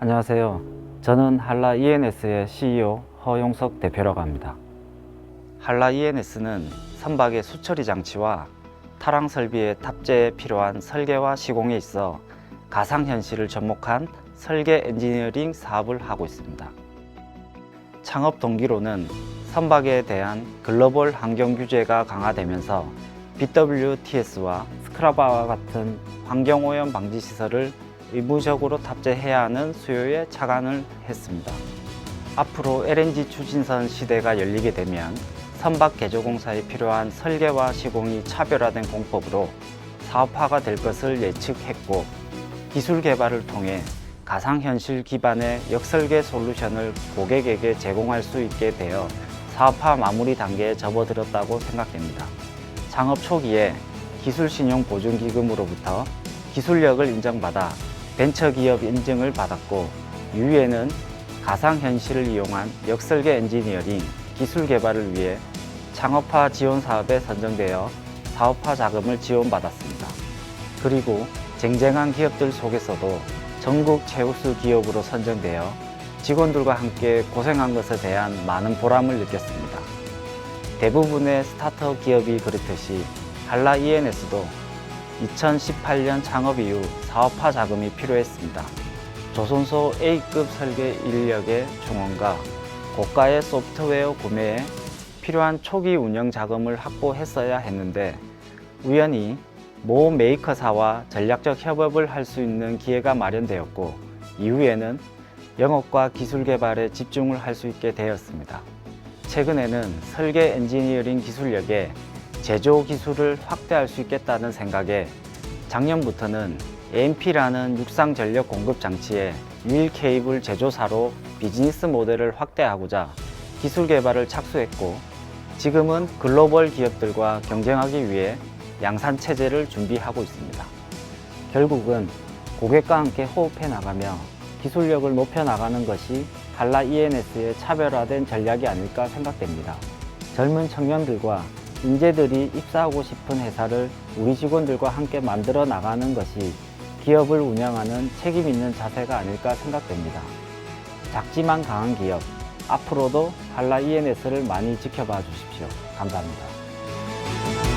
안녕하세요. 저는 한라 ENS의 CEO 허용석 대표라고 합니다. 한라 ENS는 선박의 수처리 장치와 타랑 설비의 탑재에 필요한 설계와 시공에 있어 가상 현실을 접목한 설계 엔지니어링 사업을 하고 있습니다. 창업 동기로는 선박에 대한 글로벌 환경 규제가 강화되면서 BWTS와 스크라바와 같은 환경오염 방지 시설을 의무적으로 탑재해야 하는 수요에 착안을 했습니다. 앞으로 LNG 추진선 시대가 열리게 되면 선박 개조공사에 필요한 설계와 시공이 차별화된 공법으로 사업화가 될 것을 예측했고 기술 개발을 통해 가상현실 기반의 역설계 솔루션을 고객에게 제공할 수 있게 되어 사업화 마무리 단계에 접어들었다고 생각됩니다. 창업 초기에 기술신용보증기금으로부터 기술력을 인정받아 벤처기업 인증을 받았고 이후에는 가상현실을 이용한 역설계 엔지니어링 기술 개발을 위해 창업화 지원 사업에 선정되어 사업화 자금을 지원받았습니다. 그리고 쟁쟁한 기업들 속에서도 전국 최우수 기업으로 선정되어 직원들과 함께 고생한 것에 대한 많은 보람을 느꼈습니다. 대부분의 스타트업 기업이 그렇듯이 한라 ENS도 2018년 창업 이후 사업화 자금이 필요했습니다. 조선소 A급 설계 인력의 충원과 고가의 소프트웨어 구매에 필요한 초기 운영 자금을 확보했어야 했는데 우연히 모 메이커사와 전략적 협업을 할 수 있는 기회가 마련되었고 이후에는 영업과 기술 개발에 집중을 할 수 있게 되었습니다. 최근에는 설계 엔지니어링 기술력에 제조 기술을 확대할 수 있겠다는 생각에 작년부터는 AMP라는 육상 전력 공급 장치의 유일 케이블 제조사로 비즈니스 모델을 확대하고자 기술 개발을 착수했고 지금은 글로벌 기업들과 경쟁하기 위해 양산 체제를 준비하고 있습니다. 결국은 고객과 함께 호흡해 나가며 기술력을 높여 나가는 것이 한라 ENS의 차별화된 전략이 아닐까 생각됩니다. 젊은 청년들과 인재들이 입사하고 싶은 회사를 우리 직원들과 함께 만들어 나가는 것이 기업을 운영하는 책임 있는 자세가 아닐까 생각됩니다. 작지만 강한 기업, 앞으로도 한라 ENS를 많이 지켜봐 주십시오. 감사합니다.